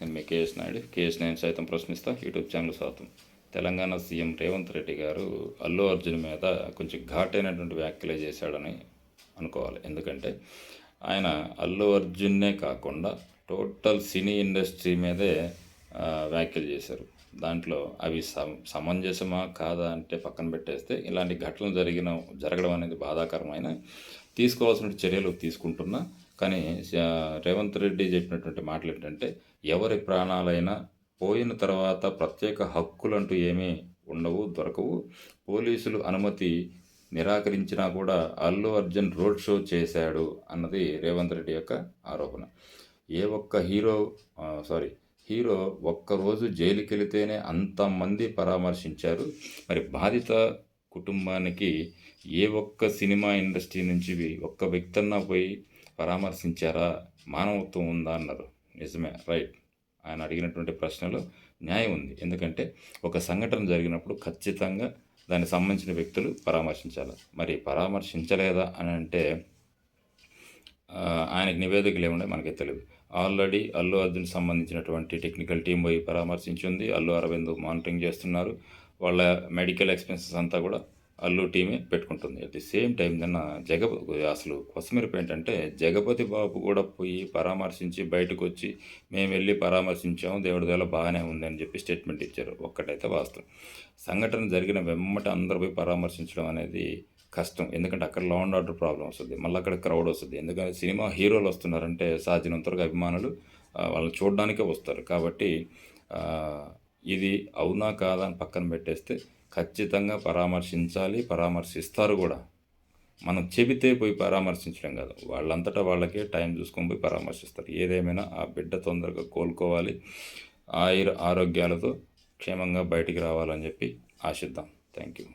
నేను మీ KS Naidu. KS నేను సైతం ప్రశ్నిస్తా. యూట్యూబ్ ఛానల్ స్వాగతం. తెలంగాణ సీఎం రేవంత్ రెడ్డి గారు అల్లు అర్జున్ మీద కొంచెం ఘాటైనటువంటి వ్యాఖ్యలే చేశాడని అనుకోవాలి. ఎందుకంటే ఆయన అల్లు అర్జున్నే కాకుండా టోటల్ సినీ ఇండస్ట్రీ మీదే వ్యాఖ్యలు చేశారు. దాంట్లో అవి సమ సమంజసమా కాదా అంటే పక్కన పెట్టేస్తే ఇలాంటి ఘటనలు జరిగిన జరగడం అనేది బాధాకరమైన తీసుకోవాల్సిన చర్యలు తీసుకుంటున్నా. కానీ రేవంత్ రెడ్డి చెప్పినటువంటి మాటలు ఏంటంటే ఎవరి ప్రాణాలైనా పోయిన తర్వాత ప్రత్యేక హక్కులంటూ ఏమీ ఉండవు దొరకవు. పోలీసులు అనుమతి నిరాకరించినా కూడా అల్లు అర్జున్ రోడ్ షో చేశాడు అన్నది రేవంత్ రెడ్డి యొక్క ఆరోపణ. ఏ ఒక్క హీరో సారీ హీరో ఒక్కరోజు జైలుకి వెళితేనే అంతమంది పరామర్శించారు. మరి బాధిత కుటుంబానికి ఏ ఒక్క సినిమా ఇండస్ట్రీ నుంచి ఒక్క వ్యక్తి అన్నా పోయి పరామర్శించారా? మానవత్వం ఉందా అన్నారు. నిజమే రైట్. ఆయన అడిగినటువంటి ప్రశ్నలో న్యాయం ఉంది. ఎందుకంటే ఒక సంఘటన జరిగినప్పుడు ఖచ్చితంగా దానికి సంబంధించిన వ్యక్తులు పరామర్శించాలి? మరి పరామర్శించలేదా అని అంటే ఆయనకి నివేదికలు ఏమున్నాయి? మనకి తెలియదు. ఆల్రెడీ అల్లు అర్జున్ సంబంధించినటువంటి టెక్నికల్ టీం పోయి పరామర్శించింది. అల్లు అరవింద్ మానిటరింగ్ చేస్తున్నారు. వాళ్ళ మెడికల్ ఎక్స్పెన్సెస్ అంతా కూడా అల్లు టీమే పెట్టుకుంటుంది. అట్ ది సేమ్ టైం నిన్న జగపతి అసలు కొసమెరుపు ఏంటంటే జగపతి బాబు కూడా పోయి పరామర్శించి బయటకు వచ్చి మేము వెళ్ళి పరామర్శించాము దేవుడి దేవల బాగానే ఉంది అని చెప్పి స్టేట్మెంట్ ఇచ్చారు. ఒక్కటైతే వాస్తవం. సంఘటన జరిగిన వెమ్మట అందరూ పోయి పరామర్శించడం అనేది కష్టం. ఎందుకంటే అక్కడ లా అండ్ ఆర్డర్ ప్రాబ్లం వస్తుంది. మళ్ళీ అక్కడ క్రౌడ్ వస్తుంది. ఎందుకంటే సినిమా హీరోలు వస్తున్నారంటే సాధ్యనంతవరకు అభిమానులు వాళ్ళని చూడడానికే వస్తారు. కాబట్టి ఇది అవునా కాదా అని పక్కన పెట్టేస్తే ఖచ్చితంగా పరామర్శించాలి పరామర్శిస్తారు కూడా. మనం చెబితే పోయి పరామర్శించడం కాదు. వాళ్ళంతటా వాళ్ళకే టైం చూసుకొని పోయి పరామర్శిస్తారు. ఏదేమైనా ఆ బిడ్డ తొందరగా కోలుకోవాలి. ఆయుర ఆరోగ్యాలతో క్షేమంగా బయటికి రావాలని చెప్పి ఆశిద్దాం. Thank you